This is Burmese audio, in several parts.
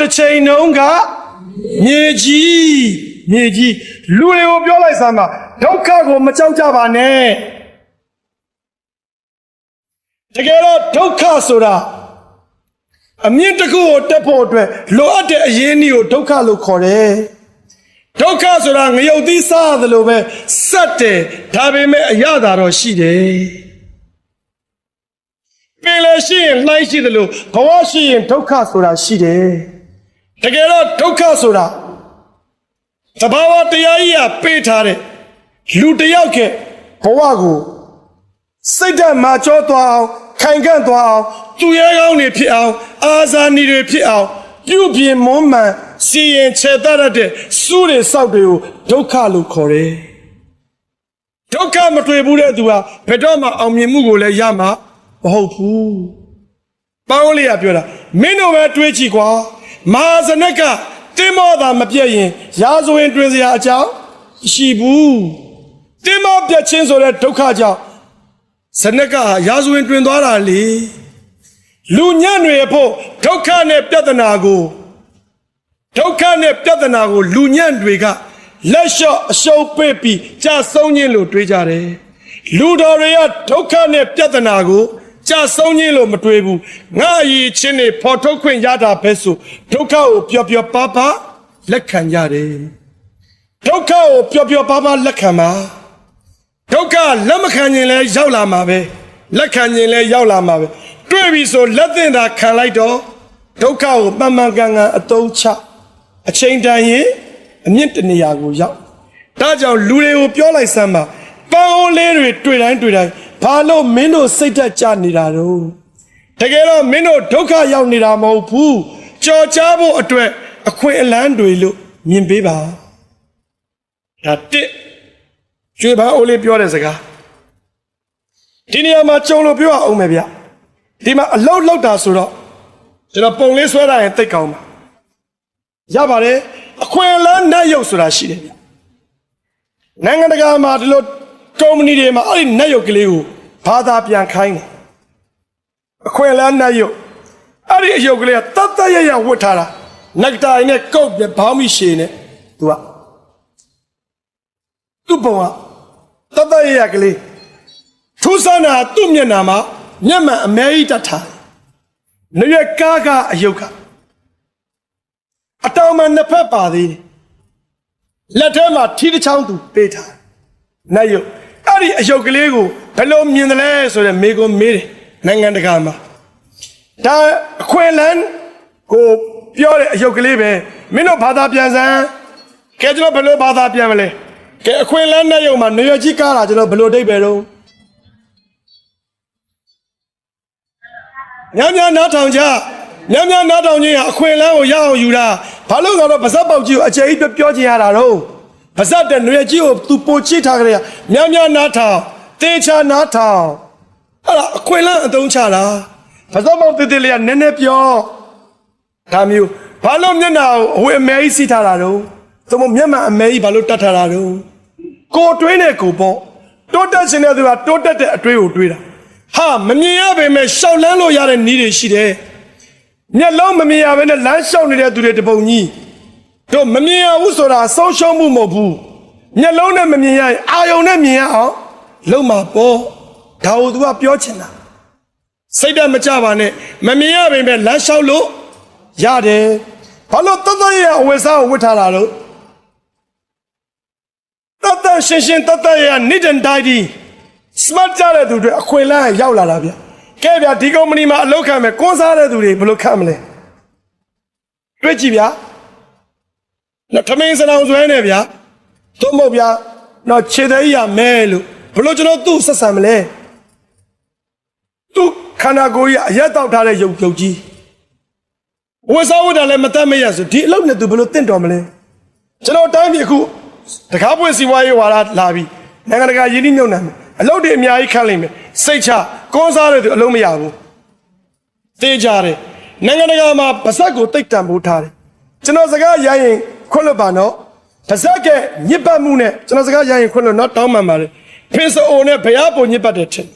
တစ်ချိန်တုန်းကမြေကြီးမြေကြီးလူတွေကိုပြောလိုက်စမ်းပါဒုက္ခကိုမကြောက်ကြပါနဲ့တကယ်တော့ဒုက္ခဆိုတာအမြင့်တစ်ခုကိုတက်ဖို့အတွက်လိုအပ်တဲ့အရင်းအနှီးကိုဒုက္ခလို့ခေါ်တယ်ဒုက္ခဆိုတာငရုတ်သီးစားရတယ်လို့ပဲစက်တယ်ဒါပေမဲ့အရသာတော့ရှိတယ်ပင်လည်းရှိရင်လှိုင်းရှိတယ်လို့ဘဝရှိရင်ဒုက္ခဆိုတာရှိတယ် တကယ်တော့ဒုက္ခဆိုတာသဘာဝတရားကြီးကပေးထားတဲ့လူတစ်ယောက်ကဘဝကိုစိတ်ဓာတ်မာကျောသွားအောင်ခိုင်ခန့်သွားအောင်သူရဲကောင်းတွေဖြစ်အောင်အာဇာနည်တွေဖြစ်အောင်ပြုပြင်မွမ်းမံစီရင်ချေတတ်တဲ့စုတွေစောက်တွေကိုဒုက္ခလို့ခေါ်တယ်ဒုက္ခမတွေ့ဘူးတဲ့သူဟာဘယ်တော့မှအောင်မြင်မှုကိုလည်းရမှာမဟုတ်ဘူးပေါင်းလေးကပြောတာမင်းတို့ပဲတွေးကြည့်ကွာ မဟာဇနက်ကတင်းမောသာမပြည့်ရင်ရာဇဝင်တွင်စရာအကြောင်းရှိဘူးတင်းမောပြတ်ချင်းဆိုတဲ့ဒုက္ခကြောင့်ဇနက်ကရာဇဝင်တွင်သွားတာလေလူညံ့တွေဖို့ဒုက္ခနဲ့ပြဿနာကိုဒုက္ခနဲ့ပြဿနာကို လူညံ့တွေကလက်လျှော့အရှုံးပေးပြီးကြာဆုံးခြင်းလို့တွေးကြတယ်လူတော်တွေကဒုက္ခနဲ့ပြဿနာကို ကြာဆုံးခြင်းလို့မတွေးဘူးငါအရေးချင်းနေဖော်ထုတ်ခွင့်ရတာပဲဆိုဒုက္ခကိုပျော်ပျော်ပါပါလက်ခံကြတယ်ဒုက္ခကိုပျော်ပျော်ပါပါလက်ခံပါဒုက္ခလက်မခံရင်လည်းရောက်လာမှာပဲလက်ခံရင်လည်းရောက်လာမှာပဲတွေ့ပြီဆိုလက်သင့်တာခံလိုက်တော့ဒုက္ခကိုမှန်မှန်ကန်ကန်အသုံးချအချိန်တန်ရင်အမြင့်တနေရာကိုရောက်ဒါကြောင့်လူတွေကိုပြောလိုက်စမ်းပါပန်းအိုးလေးတွေတွေ့တိုင်းတွေ့တိုင်း ဘာလို့မင်းတို့စိတ်သက်ကြနေတာတော့တကယ်တော့မင်းတို့ဒုက္ခရောက်နေတာမဟုတ်ဘူးကြော်ကြားဖို့အတွက်အခွင့်အလန်းတွေလို့မြင်ပေးပါဒါတစ်ကျွေးပန်းအိုးလေးပြောတဲ့စကားဒီနေရာမှာကြုံလို့ပြောအောင်မယ်ဗျဒီမှာအလောက်လောက်တာဆိုတော့ကျွန်တော်ပုံလေးဆွဲတာရင်တိတ်ကောင်းပါရပါတယ်အခွင့်အလန်းနဲ့ရုပ်ဆိုတာရှိတယ်ဗျနိုင်ငံတကာမှာဒီလိုကုမ္ပဏီတွေမှာအဲ့ဒီနဲ့ရုပ်ကလေးကို ဘာသာပြန်ခိုင်းတယ်အခွင့်အလန်းနဲ့ရုပ်အဲ့ဒီအယုတ်ကလေးကတတ်တတ်ရရဝတ်ထားတာနက်တိုင်နဲ့ကုတ်ပြဘောင်းမိရှည်နဲ့သူကသူ့ပုံကတတ်တတ်ရရကလေးထူးဆန်းတာသူ့မျက်နှာမှာမျက်မှန်အမဲကြီးတတ်ထားတယ်။နေရကားကအယုတ်ကအတောင်မှနှစ်ဖက်ပါသေးတယ်။လက်ထဲမှာထီးတစ်ချောင်းသူပေးထားတယ်။နတ်ယုတ်အဲ့ဒီအယုတ်ကလေးကို ဘယ်လိုမြင်တယ်လဲဆိုတဲ့မေကွန်မေးတယ်နိုင်ငံတကာမှာဒါအခွင့်အလန်းကိုပြောတဲ့အယုတ်ကလေးပဲမင်းတို့ဘာသာပြန်စမ်းကဲကျွန်တော်ဘယ်လိုဘာသာပြန်မလဲကဲအခွင့်အလန်းနဲ့ယုံမှာနေရကြီးကားတာကျွန်တော်ဘယ်လိုအဓိပ္ပာယ်တော့ညံ့ညံ့နားထောင်ကြညံ့ညံ့နားထောင်ခြင်းဟာအခွင့်အလမ်းကိုရအောင်ယူတာဘာလို့ကတော့ဗဇက်ပေါက်ကြီးကိုအကျယ်ကြီးပြောချင်ရတာတော့ဗဇက်တဲ့ຫນွေကြီးကိုသူပိုချိထားကြရညံ့ညံ့နားထောင် တေချာနားထောင်အဲ့ဒါအခွင့်အလမ်းအသုံးချတာဗဇက်ပေါက်တေးသေးလေးကနည်းနည်းပြောဒါမျိုးဘာလို့မျက်နှာကိုအဝေအမဲကြီးစီထားတာတော့သို့မဟုတ်မျက်မှန်အမဲကြီးဘာလို့တတ်ထားတာတော့ကိုတွေးနေကိုပေါ့တိုးတက်ခြင်းတဲ့သူကတိုးတက်တဲ့အတွေးကိုတွေးတာဟာမမြင်ရပေမဲ့ရှောက်လန်းလို့ရတဲ့နည်းတွေရှိတယ်။မျက်လုံးမမြင်ရဘဲနဲ့လမ်းလျှောက်နေတဲ့သူတွေတပုံကြီးတို့မမြင်ရဘူးဆိုတာဆုံးရှုံးမှုမဟုတ်ဘူး။မျက်လုံးနဲ့မမြင်ရရင်အာယုံနဲ့မြင်ရအောင် လုံးမှာပေါ့။ဒါကိုသူကပြောချင်တာ။စိတ်ဓာတ်မကြပါနဲ့မမြင်ရပေမဲ့လမ်းလျှောက်လို့ရတယ်။ဘာလို့တတ်တတ်ရအဝယ်စားကိုဝတ်ထားတာလို့တတ်တတ်ရှင်းရှင်းတတ်တတ်ရနိဒန်တိုင်းဒီ smart ကြတဲ့သူတွေအခွင့်အလမ်းရောက်လာတာဗျကဲဗျဒီကုမ္ပဏီမှာအလုပ်ခံမယ်ကွန်းစားတဲ့သူတွေဘယ်လိုခံမလဲတွေ့ကြည့်ဗျာနော်ထမင်းစလောင်ဆွဲနေဗျာသို့မဟုတ်ဗျာနော်ခြေသေးရမဲလို့ ဘယ်လိုကျွန်တော်သူ့ဆက်ဆံမလဲသူ့ခန္ဓာကိုယ်ကြီးအရက်တောက်ထားတဲ့ရုပ်ရုပ်ကြီးဝတ်စားဝတ်တာလည်းမတတ်မရဆိုဒီအလုပ်နဲ့သူဘယ်လိုတင့်တော်မလဲကျွန်တော်တိုင်းပြည်အခုတကားပွင့်စီဝါရေးဝါလာလာပြီနိုင်ငံတကာယင်းနှိမ့်ညွန့်တယ်အလုပ်တွေအများကြီးခန့်လိမ့်မယ်စိတ်ချကွန်စားတဲ့သူအလုံးမရဘူးသိကြတယ်နိုင်ငံတကာမှာဗဇက်ကိုတိတ်တံပိုးထားတယ်ကျွန်တော်စကားရရင်ခွတ်လွတ်ပါနော်ဗဇက်ကညစ်ပတ်မှုနဲ့ကျွန်တော်စကားရရင်ခွတ်လွတ်နော်တောင်းပန်ပါတယ် ဖင်စအိုနဲ့ဘရားပုံညစ်ပတ်တယ်ထင်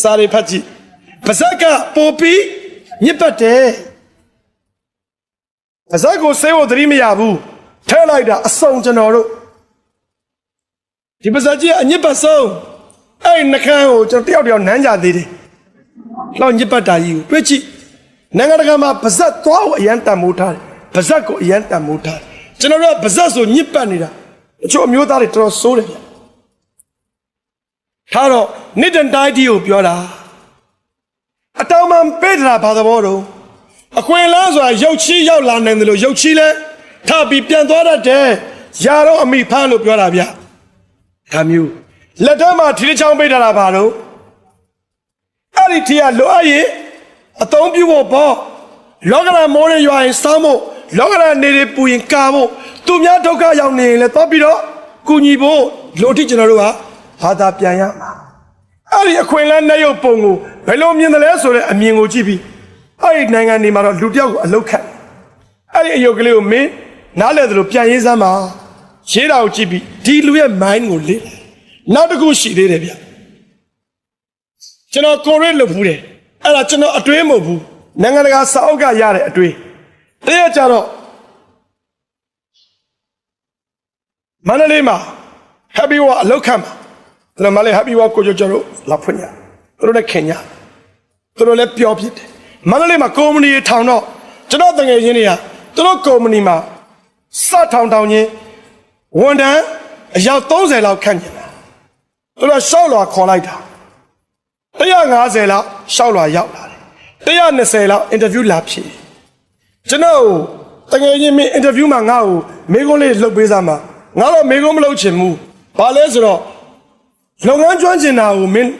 စာရိဖတ်ကြည့်ဗဇက်ကပိုပြီးညစ်ပတ်တယ်ပါဇက်ကိုဆေးဖို့သတိမရဘူးထဲလိုက်တာအစုံကျွန်တော်တို့ဒီပါဇက်ကြီးကအညစ်ပတ်ဆုံးအဲ့ဒီနှကန်းကိုကျွန်တော်တယောက်တယောက်နမ်းကြသေးတယ်လောက်ညစ်ပတ်တာကြီးကိုတွေ့ကြည့်နိုင်ငံတကာမှာပါဇက်သွားကိုအရန်တန်မိုးထားတယ်ပါဇက်ကိုအရန်တန်မိုးထားတယ်ကျွန်တော်တို့ကပါဇက်ဆိုညစ်ပတ်နေတာအချို့အမျိုးသားတွေတော်တော်ဆိုးတယ်ဗျ ထားတော့နှစ်တန်တိုင်းတီကိုပြောတာအတောင်မှပေးတာဘာသဘောတော့အခွင့်အလမ်းဆိုတာရုပ်ချီးရောက်လာနိုင်တယ်လို့ရုပ်ချီးလဲထပ်ပြီးပြန်သွားတတ်တယ်ယာတော့အမိဖမ်းလို့ပြောတာဗျဒါမျိုးလက်ထဲမှာထီးချောင်းပေးထားတာဘာလို့အဲ့ဒီထီးကလိုအပ်ရင်အသုံးပြုဖို့ပေါ့လောကရမိုးရရွာရင်စောင်းဖို့လောကရနေရပူရင်ကာဖို့သူများဒုက္ခရောက်နေရင်လည်းတော့ပြီးတော့ကုညီဖို့လို့ထိကျွန်တော်တို့က ဘာသာပြန်ရမှာအဲ့ဒီအခွင့်အလမ်းနဲ့ရုပ်ပုံကိုဘယ်လိုမြင်တယ်လဲဆိုတဲ့အမြင်ကိုကြည့်ပြီးအဲ့ဒီနိုင်ငံတွေမှာတော့လူတစ်ယောက်ကိုအလုတ်ခတ်အဲ့ဒီအယုတ်ကလေးကိုမင်းနားလဲသလိုပြန်ရေးစမ်းပါရေးတာကိုကြည့်ပြီးဒီလူရဲ့ mind ကိုလေ့လာနောက်တစ်ခုရှိသေးတယ်ဗျကျွန်တော်ကိုရစ်လုပ်ဘူးတယ်အဲ့ဒါကျွန်တော်အတွေးမဟုတ်ဘူးနိုင်ငံတကာစာအုပ်ကရတဲ့အတွေးတရက်ကြတော့မန္တလေးမှာ happy war အလုတ်ခတ်မှာ ကျွန်တော်မလေး happy walk ကိုကြကျွန်တော်လာဖွင့်ရသူတို့လည်းခင်ညာသူတို့လည်းပျော်ဖြစ်တယ်မန္တလေးမှာကုမ္ပဏီထောင်တော့ကျွန်တော်တငယ်ချင်းတွေကသူတို့ကုမ္ပဏီမှာစထောင်ထောင်ချင်းဝန်ထမ်းအယောက်30လောက်ခန့်ကျင်တာသူတို့ရှောက်လွာခေါ်လိုက်တာ150လောက်ရှောက်လွာရောက်လာတယ်120လောက်အင်တာဗျူးလာဖြေကျွန်တော်တငယ်ချင်းမင်းအင်တာဗျူးမှာငါ့ကိုမေကုန်းလေးလှုပ်ပေးစမ်းပါငါတော့မေကုန်းမလုပ်ချင်ဘူးဘာလဲဆိုတော့ လုပ်ငန်းကျွမ်းကျင်တာကိုမင်း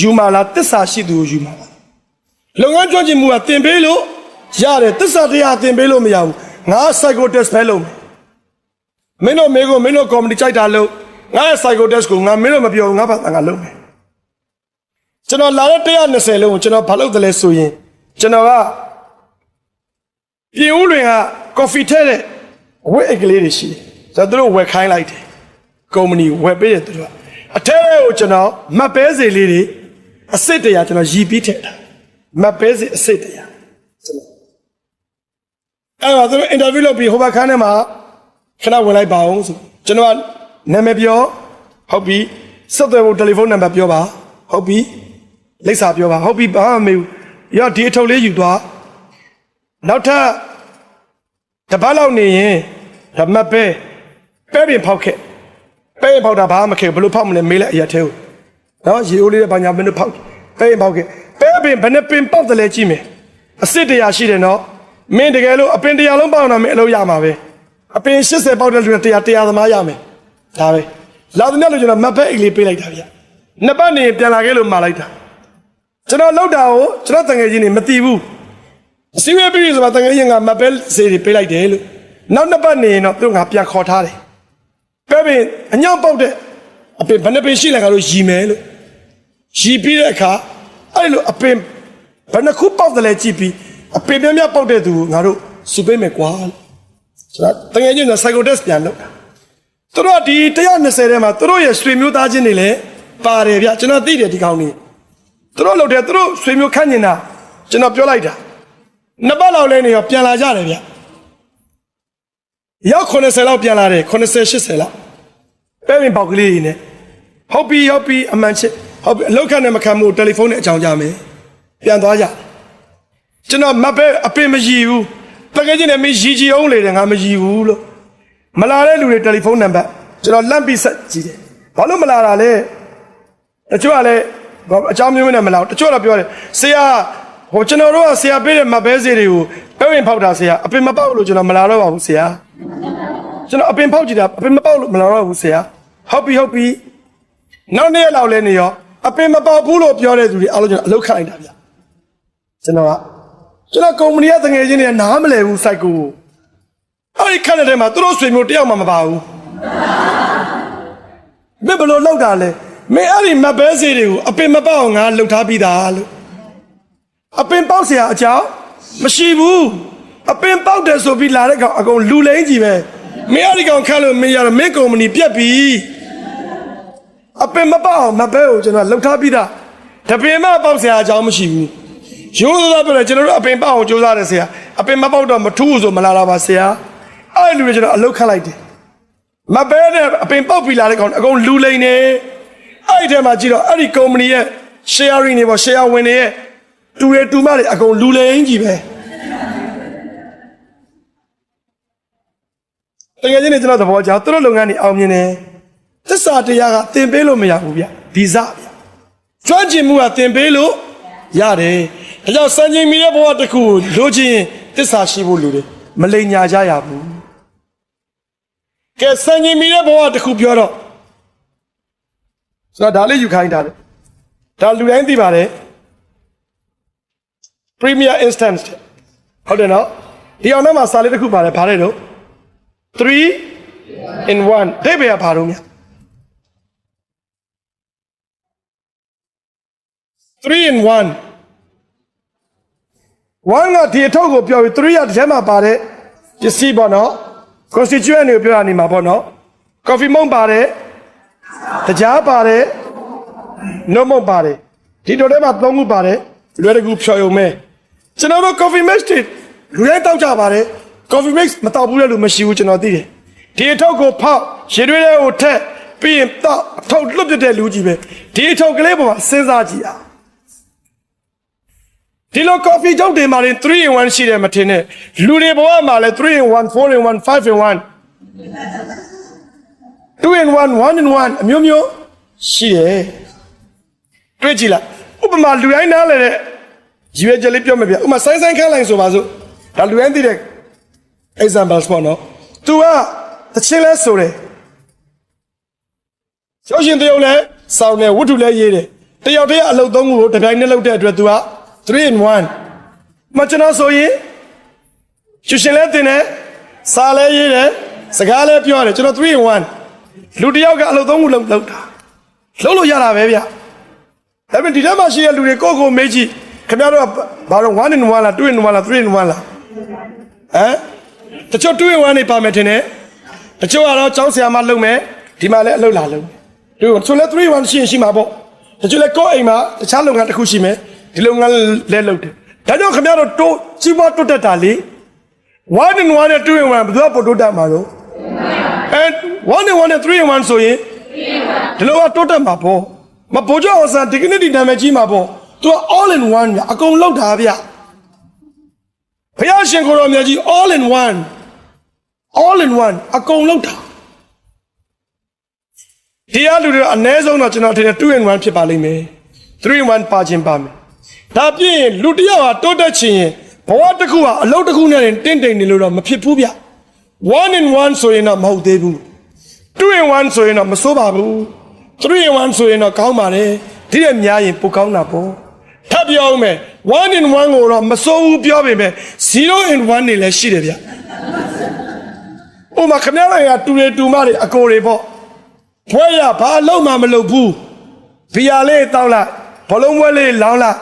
ယူမာလားတစ္ဆာရှိသူကိုယူမာလားလုပ်ငန်းကျွမ်းကျင်မှုကသင်ပေးလို့ရတယ်တစ္ဆာတရားသင်ပေးလို့မရဘူးငါ psycho test ပဲလုပ်မယ်မင်းတို့မေကိုမင်းတို့ comedy ကြိုက်တာလို့ငါရဲ့ psycho test ကိုငါမင်းတို့မပြောဘူးငါဘာသာငါလုပ်မယ်ကျွန်တော်လာတဲ့120လုံးကိုကျွန်တော်ဘာလုပ်တယ်လဲဆိုရင်ကျွန်တော်ကပြင်ဦးလွင်က coffee ထဲတဲ့အဝတ်အိတ်ကလေးတွေရှိတယ်ဆိုတော့သူတို့ဝယ်ခိုင်းလိုက်တယ်ကုမ္ပဏီဝယ်ပေးတယ်သူတို့က အထက်ကိုကျွန်တော်မတ်ပဲစီလေးတွေအစ်စ်တရာကျွန်တော်ရည်ပြီးထည့်တာမတ်ပဲစီအစ်စ်တရာကျွန်တော်အဲ့တော့သူတို့အင်တာဗျူးလုပ်ပြီးဟိုဘက်ခန်းထဲမှာခဏဝင်လိုက်ပါအောင်ဆိုကျွန်တော်ကနာမည်ပြောဟုတ်ပြီဆက်သွယ်ဖို့တယ်လီဖုန်းနံပါတ်ပြောပါဟုတ်ပြီလိပ်စာပြောပါဟုတ်ပြီဘာမှမမေးဘူးရောဒီအထုပ်လေးယူသွားနောက်ထပ်တစ်ပတ်လောက်နေရင်ဒါမတ်ပဲပဲပြင်ဖောက်ခဲ့ ပဲရင်ပေါက်တာဘာမှမခဲဘူးဘယ်လိုဖောက်မလဲမေးလိုက်အရက်သေးကိုနော်ရေအိုးလေးနဲ့ဘာညာမင်းတို့ဖောက်ပဲရင်ပေါက်ခဲ့ပဲပင်ဘယ်နဲ့ပင်ပေါက်တယ်လဲကြည့်မယ်အစ်စ်တရားရှိတယ်နော်မင်းတကယ်လို့အပင်တရားလုံးပေါက်တော့မင်းအလုပ်ရမှာပဲအပင်80ပေါက်တဲ့လူနဲ့တရားတရားသမားရမယ်ဒါပဲလာတဲ့နေ့လို့ကျွန်တော်မတ်ပဲအိတ်လေးပေးလိုက်တာဗျနှစ်ပတ်နေပြန်လာခဲ့လို့မှာလိုက်တာကျွန်တော်လောက်တာကိုကျွန်တော်တငယ်ချင်းတွေမသိဘူးအစည်းအဝေးပြီးဆိုတော့တငယ်ချင်းကမတ်ပဲစေးတွေပေးလိုက်တယ်လို့နောက်နှစ်ပတ်နေရင်တော့သူကငါပြန်ခေါ်ထားတယ် ပဲပင်အညောင်ပေါက်တဲ့အပင်ဘယ်နှပင်ရှိလဲကတော့ရီမယ်လို့ရီပြီးတဲ့အခါအဲ့လိုအပင်ဘယ်နှခုပေါက်တယ်လဲကြည့်ပြီးအပင်များများပေါက်တဲ့သူကိုငါတို့စုပေးမယ်ကွာလို့ဆိုတော့တကယ်ချင်းက psycho test ပြန်လုပ်တာသူတို့ကဒီ120ထဲမှာသူတို့ရဲ့ဆွေမျိုးသားချင်းတွေလည်းပါတယ်ဗျကျွန်တော်သိတယ်ဒီကောင်ကြီးသူတို့လုပ်တယ်သူတို့ဆွေမျိုးခန့်နေတာကျွန်တော်ပြောလိုက်တာနှစ်ပတ်လောက်လဲနေရောပြန်လာကြတယ်ဗျရောက်80လောက်ပြန်လာတယ်80 80လောက် ပဲပင်ပေါက်ကလေးတွေနဲ့ဟုတ်ပြီဟုတ်ပြီအမှန်ချစ်ဟုတ်ပြီအလောက်ခနဲ့မခံမှုတယ်လီဖုန်းနဲ့အကြောင်းကြမယ်ပြန်သွားကြကျွန်တော်မပဲအပင်မရည်ဘူးတကယ်ချင်းနဲ့မင်းရည်ကြည်အောင်လေတယ်ငါမရည်ဘူးလို့မလာတဲ့လူတွေတယ်လီဖုန်းနံပါတ်ကျွန်တော်လန့်ပြီးဆက်ကြည့်တယ်ဘာလို့မလာတာလဲတချို့ကလည်းအကြောင်းမျိုးနဲ့မလာဘူးတချို့တော့ပြောတယ်ဆရာဟိုကျွန်တော်တို့ကဆရာပေးတဲ့မပဲစီတွေကိုပဲဝင်ဖောက်တာဆရာအပင်မပေါက်လို့ကျွန်တော်မလာတော့ပါဘူးဆရာ ကျွန်တော်အပင်ဖောက်ကြည့်တာအပင်မပေါက်လို့မလာတော့ဘူးဆရာဟုတ်ပြီဟုတ်ပြီနောက်နေ့လောက်လဲနေရောအပင်မပေါက်ဘူးလို့ပြောတဲ့သူတွေအားလုံးကျွန်တော်အလုပ်ခန့်လိုက်တာဗျကျွန်တော်ကကျွန်တော်ကုမ္ပဏီကတငယ်ချင်းတွေကနားမလဲဘူးစိုက်ကိုအဲ့ဒီခန့်တဲ့ထဲမှာသူတို့ဆွေမျိုးတယောက်မှမပါဘူးမင်းဘယ်လိုလောက်တာလဲမင်းအဲ့ဒီမပဲစေးတွေကိုအပင်မပေါက်အောင်ငါလှုပ်ထားပြီးသားလို့အပင်ပေါက်เสียအကြောင်းမရှိဘူးအပင်ပေါက်တယ်ဆိုပြီးလာတဲ့ကောင်အကုန်လူလိမ့်ကြီးပဲ မင်းအဒီကောင်ခတ်လို့မင်းရတော့မင်းကုမ္ပဏီပြက်ပြီအပင်မပေါအောင်မပဲကိုကျွန်တော်လှုပ်ထားပြီးသားတပင်မပေါက်ဆရာအကြောင်းမရှိဘူးရိုးသားပြောတယ်ကျွန်တော်တို့အပင်ပေါက်အောင်ကြိုးစားတယ်ဆရာအပင်မပေါက်တော့မထူးဆိုမလာတာပါဆရာအဲ့လူတွေကျွန်တော်အလုတ်ခတ်လိုက်တယ်မပဲနဲ့အပင်ပေါက်ပြီလာတဲ့ကောင်အကုန်လူလိန်နေအဲ့ထဲမှာကြည့်တော့အဲ့ဒီကုမ္ပဏီရဲ့ sharing တွေပေါ့ share ဝင်တွေရဲ့တူရတူမတွေအကုန်လူလိန်ကြီးပဲ တကယ်ချင်းနေကျွန်တော်သဘောကျသူတို့လုပ်ငန်းတွေအောင်မြင်တယ်သစ္စာတရားကသင်ပေးလို့မရဘူးဗျဗီဇဗျကျွမ်းကျင်မှုကသင်ပေးလို့ရတယ်။ဒါကြောင့်စံချိန်မီတဲ့ဘဝတစ်ခုကိုလိုချင်ရင်တစ္ဆာရှိဖို့လိုတယ်။မလိမ်ညာကြရဘူး။ကဲစံချိန်မီတဲ့ဘဝတစ်ခုပြောတော့ဆိုတော့ဒါလေးယူခိုင်းထားတယ်။ဒါလူတိုင်းသိပါတယ်။ Premier Instance တဲ့ဟုတ်တယ်နော်။ဒီအောင်ထဲမှာစာလေးတစ်ခုပါတယ်ဗါတဲ့တော့ 3 in 1ဒိဗေကဘာလို့မြတ်3 in 1 1ကဒီအထုပ်ကိုပြောပြီး3ကတစ်ထဲမှာပါတဲ့ပစ္စည်းပေါ့နော် constituent တွေကိုပြောရနေမှာပေါ့နော် coffee မုံပါတယ်တကြားပါတယ်နှုတ်မုံပါတယ်ဒီတို့ထဲမှာသုံးခုပါတယ်လွယ်တကူဖြော်ရုံပဲကျွန်တော်တို့ coffee mix တွေလူတိုင်းတောက်ကြပါတယ် coffee mix မတောက်ဘူးတဲ့လူမရှိဘူးကျွန်တော်သိတယ်ဒီအထုပ်ကိုဖောက်ရေတွေးတွေကိုထက်ပြီးရင်တောက်အထုပ်လွတ်ပြတဲ့လူကြီးပဲဒီအထုပ်ကလေးပေါ်မှာစဉ်းစားကြည့်အောင်ဒီလို coffee ကြောင့်တင်มาရင်3 in 1ရှိတယ်မထင်နဲ့လူတွေဘဝမှာလဲ3 in 1 4 in 1 5 in 1 2 in 1 1 in 1အမျိုးမျိုးရှိတယ်တွေ့ကြည့်လားဥပမာလူတိုင်းနားလဲတဲ့ရည်ရွယ်ချက်လေးပြောမယ်ဗျဥပမာဆိုင်းဆိုင်းခန်းလိုက်ဆိုပါစို့ဒါလူတိုင်းသိတဲ့ examples ပေါ့နော် तू ကတချင်းလဲဆိုတယ်ကျောင်းရှင်တယောက်လဲစောင်းတယ်ဝတ္ထုလဲရေးတယ်တယောက်တည်းအလုပ်သုံးခုကိုတစ်ပြိုင်နက်လုပ်တဲ့အတွက် तू က3 in 1မကျွန်တော်ဆိုရင်ကျူရှင်လဲတင်တယ်စာလဲရေးတယ်စကားလဲပြောတယ်ကျွန်တော်3 in 1လူတစ်ယောက်ကအလုပ်သုံးခုလုပ်လုပ်တာလုပ်လို့ရတာပဲဗျဒါပေမဲ့ဒီထဲမှာရှိတဲ့လူတွေကိုယ့်ကိုယ်မေးကြည့်ခင်ဗျားတို့ကဘာလို့1 in 1လား2 in 1လား3 in 1လားဟမ် တချို့2 in 1နေပါမယ်ထင်တယ်တချို့ကတော့ကျောင်းဆရာမလုပ်မယ်ဒီမှာလည်းအလုပ်လာလုပ်မယ်တို့ဆိုလဲ3 in 1ရှိရင်ရှိမှာပေါ့တချို့လဲကိုယ့်အိမ်မှာတခြားလုပ်ငန်းတစ်ခုရှိမယ်ဒီလုပ်ငန်းလဲလုပ်တယ်ဒါကြောင့်ခင်ဗျားတို့တိုးကြီးပွားတိုးတက်တာလေ1 in 1နဲ့2 in 1ဘယ်သူကပို့တိုးတက်မှာတော့အဲ1 in 1နဲ့3 in 1ဆိုရင်ဒီလိုကတိုးတက်မှာပေါ့မပို့ကြအောင်စံဒီကနေ့ဒီနာမည်ကြီးမှာပေါ့သူက all in one ဗျအကုန်လောက်တာဗျ ဘုရားရှင်ကိုရောမြတ်ကြီး all in one all in one အကုန်လောက်တာဒီအလူတွေအ ਨੇ ဆုံးတော့ကျွန်တော်ထင်တယ်2 in 1ဖြစ်ပါလိမ့်မယ်3 in 1ပါခြင်းပါမယ်ဒါပြည့်ရင်လူတစ်ယောက်ဟာတိုးတက်ချင်ရင်ဘဝတစ်ခုဟာအလုပ်တစ်ခုနဲ့တင်တင့်တိမ်နေလို့တော့မဖြစ်ဘူးဗျ1 in 1ဆိုရင်တော့မဟုတ်သေးဘူး2 in 1ဆိုရင်တော့မစိုးပါဘူး3 in 1ဆိုရင်တော့ကောင်းပါတယ်ဒီတဲ့များရင်ပိုကောင်းတာပေါ့ ထပ်ပြောအောင်မယ်1 in 1ကိုတော့မစိုးဘူးပြောပေမဲ့0 in 1နေလည်းရှိတယ်ဗျဥမာခမရလိုက်တာတူတွေတူမတွေအကိုတွေပေါ့ဘွဲရဘာအလုံးမှမလုပ်ဘူးဘီယာလေးတောက်လိုက်ဘလုံးဘွဲလေးလောင်းလိုက်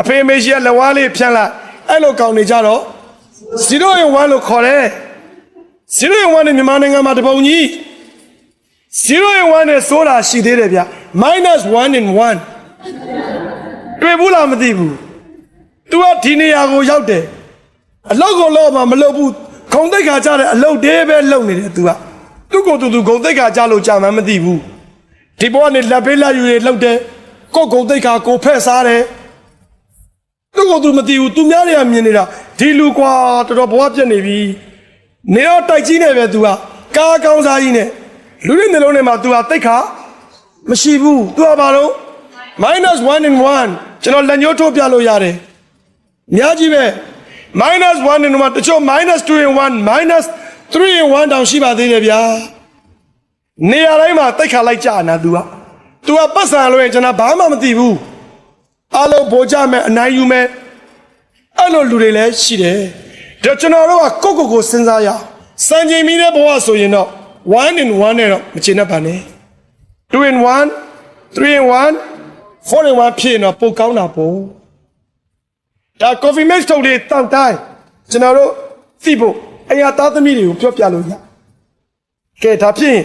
အဖေမေရှိကလက်ဝါးလေးဖြန့်လိုက်အဲ့လိုကောင်းနေကြတော့0 in 1လို့ခေါ်တယ်0 in 1နဲ့မြန်မာနိုင်ငံမှာတပုံကြီး0 in 1နဲ့ဆိုတာရှိသေးတယ်ဗျ minus 1 in 1 တွေ့ဘူးလားမသိဘူး तू ကဒီနေရာကိုရောက်တယ်အလောက်ကိုလောက်မှမလုပ်ဘူးခုံတိတ်ခါကြတဲ့အလုပ်တည်းပဲလုပ်နေတယ် तू ကသူ့ကိုယ်သူသူခုံတိတ်ခါကြလို့ကြာမှန်းမသိဘူးဒီဘောကနေလက်ပေးလက်ယူတွေလုပ်တယ်ကိုယ်ခုံတိတ်ခါကိုဖက်စားတယ်သူ့ကိုယ်သူမသိဘူးသူများတွေကမြင်နေတာဒီလူကွာတော်တော်ဘဝပြက်နေပြီနေတော့တိုက်ကြီးနေပဲ तू ကကားကောင်းစားကြီးနဲ့လူတွေနှလုံးထဲမှာ तू ကတိတ်ခါမရှိဘူး तू ကဘာလို့ minus 1 in 1ကျွန်တော်လက်ညှိုးထိုးပြလို့ရတယ်အများကြီးပဲ minus 1 in 1တချို့ minus 2 in 1 minus 3 in 1တောင်ရှိပါသေးတယ်ဗျာနေရာတိုင်းမှာတိတ်ခါလိုက်ကြနာ तू က तू ကပတ်စံလို့ရင်ကျွန်တော်ဘာမှမသိဘူးအလုံးပိုကြမယ်အနိုင်ယူမယ်အဲ့လိုလူတွေလည်းရှိတယ်ဒါကျွန်တော်တို့ကကိုယ့်ကိုယ်ကိုစဉ်းစားရအောင်စံချိန်မီတဲ့ဘဝဆိုရင်တော့1 in 1နဲ့တော့မချင်တတ်ပါနဲ့2 in 1 3 in 1 4 in 1ဖြစ်ရင်တော့ပိုကောင်းတာပေါ့ဒါ coffee mix ထုတ်လေးတောက်တိုင်းကျွန်တော်တို့သိဖို့အရာသားသမီးတွေကိုပြောပြလို့ရကဲဒါဖြစ်ရင်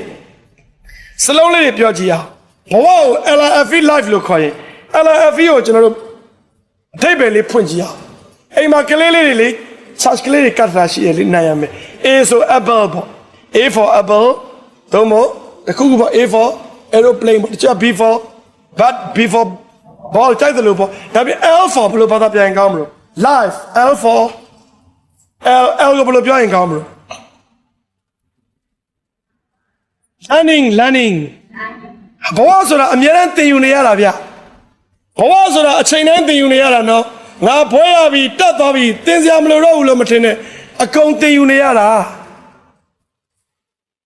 စလုံးလေးတွေပြောကြည့်အောင်ဘဝကို LFE live လို့ခေါ်ရင် LFE ကိုကျွန်တော်တို့အထိပ္ပယ်လေးဖွင့်ကြည့်အောင်အိမ်မှာကလေးလေးတွေလေ charge ကလေးတွေကတ်တာရှိရလေနိုင်ရမယ် A ဆို apple ပေါ့ A for apple တော့မတခုခုပေါ့ A for aeroplane ပေါ့တခြား B for but B for ball တိုက်တယ်လို့ပေါ့ဒါပြင် L for ဘယ်လိုဘာသာပြန်ကောင်းမလို့ life L for L L ကိုဘယ်လိုပြောရင်ကောင်းမလို့ learning learning ဘဝဆိုတာအများအားသင်ယူနေရတာဗျဘဝဆိုတာအချိန်တိုင်းသင်ယူနေရတာနော်ငါဘွဲရပြီတက်သွားပြီသင်စရာမလိုတော့ဘူးလို့မထင်နဲ့အကုန်သင်ယူနေရတာ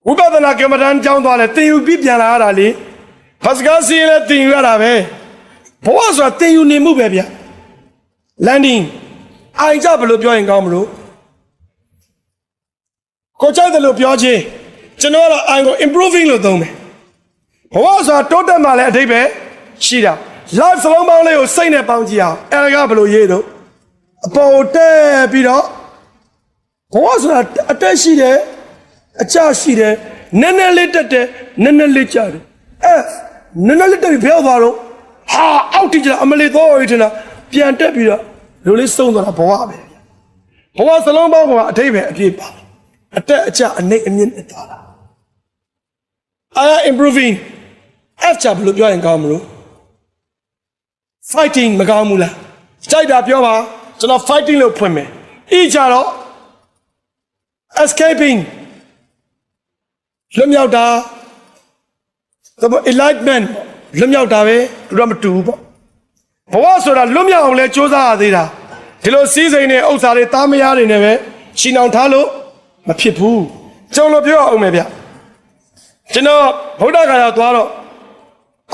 ဝိပဿနာကမ္မဋ္ဌာန်းကျောင်းသွားလဲသင်ယူပြီးပြန်လာရတာလေ ဖတ်စကားစီးရင်လည်းသင်ယူရတာပဲဘဝဆိုတာသင်ယူနေမှုပဲဗျ landing အိုင်ကြဘယ်လိုပြောရင်ကောင်းမလို့ကိုကြိုက်တယ်လို့ပြောချင်းကျွန်တော်ကတော့ I ကို improving လို့သုံးတယ်ဘဝဆိုတာတိုးတက်မှလည်းအထိပ္ပယ်ရှိတာ life စလုံးပေါင်းလေးကိုစိတ်နဲ့ပေါင်းကြည့်အောင်အဲဒါကဘယ်လိုရေးတော့အပေါ်ကိုတက်ပြီးတော့ဘဝဆိုတာအတက်ရှိတယ်အကျရှိတယ်နည်းနည်းလေးတက်တယ်နည်းနည်းလေးကျတယ်အဲ နည်းနည်းလေးတက်ပြီးဘယ်သွားတော့ဟာအောက်တိကျတာအမလေးတော့ရထင်တာပြန်တက်ပြီးတော့လူလေးစုံသွားတာဘဝပဲဘဝစလုံးပေါင်းကအထိပ္ပယ်အပြည့်ပါအတက်အကျအနှိမ့်အမြင့်နဲ့သွားတာ I am improving F ချဘယ်လိုပြောရင်ကောင်းမလို့ fighting မကောင်းဘူးလားကြိုက်တာပြောပါကျွန်တော် fighting လို့ဖွင့်မယ် E ချတော့ escaping လွတ်မြောက်တာ သဘော enlightenment လွတ်မြောက်တာပဲတူတော့မတူဘူးပေါ့ဘဝဆိုတာလွတ်မြောက်အောင်လဲစ조사ရသေးတာဒီလိုစီးစိမ်နဲ့ဥစ္စာတွေတားမရတွေနဲ့ပဲချီနှောင်ထားလို့မဖြစ်ဘူးကျုံလို့ပြောအောင်မယ်ဗျကျွန်တော်ဗုဒ္ဓဂါယာသွားတော့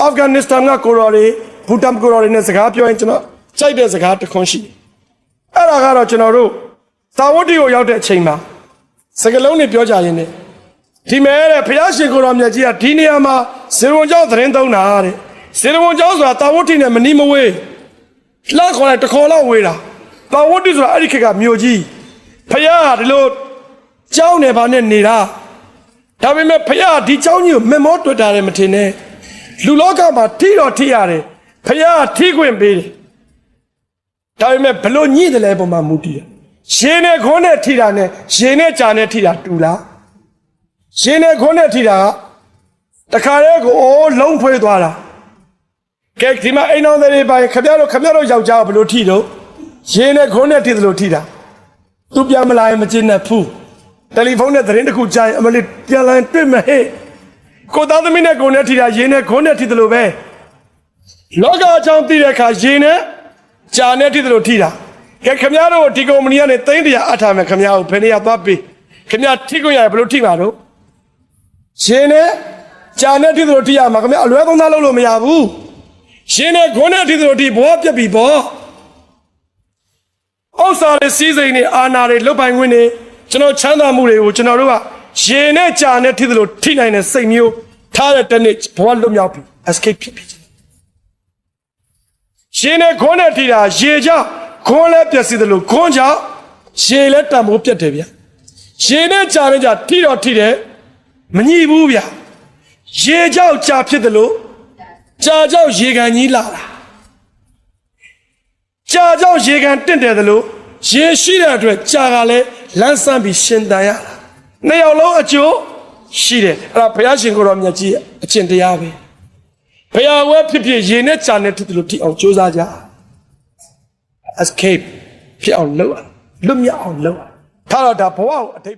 အာဖဂန်နစ္စတန်ကကိုရော်တွေဘူတမ်ကိုရော်တွေနဲ့စကားပြောရင်ကျွန်တော်ကြိုက်တဲ့စကားတစ်ခွန်းရှိတယ်အဲ့ဒါကတော့ကျွန်တော်တို့သာဝတိကိုရောက်တဲ့အချိန်မှာစကလုံးတွေပြောကြရင်းနဲ့ ဒီမဲတဲ့ဘုရားရှင်ကိုရောမြတ်ကြီးကဒီနေရာမှာဇေရဝန်ကျောင်းသတင်းသုံးတာတဲ့ဇေရဝန်ကျောင်းဆိုတာတာဝတိနဲ့မနီးမဝေးလှခေါ်လိုက်တစ်ခေါ်လောက်ဝေးတာတာဝတိဆိုတာအဲ့ဒီခေတ်ကမြို့ကြီးဘုရားကဒီလိုကျောင်းနယ်ဘာနဲ့နေတာဒါပေမဲ့ဘုရားကဒီကျောင်းကြီးကိုမမောတွေ့တာလည်းမထင်နဲ့လူလောကမှာထိတော့ထိရတယ်ဘုရားကထိခွင့်ပေးတယ်ဒါပေမဲ့ဘလို့ညှိတယ်လဲပုံမှာမူတည်တယ်ရေနဲ့ခွန်းနဲ့ထိတာနဲ့ရေနဲ့ကြာနဲ့ထိတာတူလား ရင်းနဲ့ခွန်းနဲ့ထိတာကတခါတည်းကိုအိုးလုံးဖွေးသွားတာကဲဒီမှာအိမ်တော်တွေပါရင်ခမရတို့ခမရတို့ယောက်ျားကဘယ်လိုထိတော့ရင်းနဲ့ခွန်းနဲ့ထိသလိုထိတာသူပြန်မလာရင်မကျင်းနဲ့ဖူးတယ်လီဖုန်းနဲ့သတင်းတစ်ခုကြားရင်အမလေးပြန်လာရင်တွေ့မဟဲ့ကိုသားသမီးနဲ့ကိုနဲ့ထိတာရင်းနဲ့ခွန်းနဲ့ထိသလိုပဲလောကအကြောင်းသိတဲ့အခါရင်းနဲ့ကြာနဲ့ထိသလိုထိတာကဲခမရတို့ဒီကုမ္ပဏီကနေသိန်းတရာအထားမယ်ခမရကိုဘယ်နေရာသွားပေးခမရထိခွင့်ရရင်ဘယ်လိုထိမှာတော့ ရှင်နဲ့ကြာနဲ့ထိသလိုထိရမှာခင်ဗျအလွဲသုံးစားလုပ်လို့မရဘူးရှင်နဲ့ခွန်းနဲ့ထိသလိုထိဘောပြက်ပြီဘောဥစ္စာတွေစီးစိမ်တွေအာနာတွေလုတ်ပိုင်ခွင့်တွေကျွန်တော်ချမ်းသာမှုတွေကိုကျွန်တော်တို့ကရှင်နဲ့ကြာနဲ့ထိသလိုထိနိုင်တဲ့စိတ်မျိုးထားတဲ့တနေ့ဘောလွတ်မြောက်ပြီ escape ဖြစ်ပြီရှင်နဲ့ခွန်းနဲ့ထိတာရေကြောင့်ခွန်းလည်းပြက်စီသလိုခွန်းကြောင့်ရေလည်းတံမိုးပြက်တယ်ဗျရှင်နဲ့ကြာနဲ့ကြာထိတော့ထိတယ် မညှိဘူးဗျရေကြောက်ကြာဖြစ်တယ်လို့ကြာကြောက်ရေကန်ကြီးလာတာကြာကြောက်ရေကန်တင့်တယ်တယ်လို့ရေရှိတဲ့အတွက်ကြာကလည်းလန်းဆန်းပြီးရှင်တန်ရတာနှစ်ယောက်လုံးအကျိုးရှိတယ်အဲ့ဒါဘုရားရှင်ကိုယ်တော်မြတ်ကြီးရဲ့အကျင့်တရားပဲဘုရားဝဲဖြစ်ဖြစ်ရေနဲ့ကြာနဲ့ဖြစ်တယ်လို့ထိအောင်ကြိုးစားကြ escape ဖြစ်အောင်လုပ်ရလွတ်မြောက်အောင်လုပ်ရထားတော့ဒါဘဝကိုအတိတ်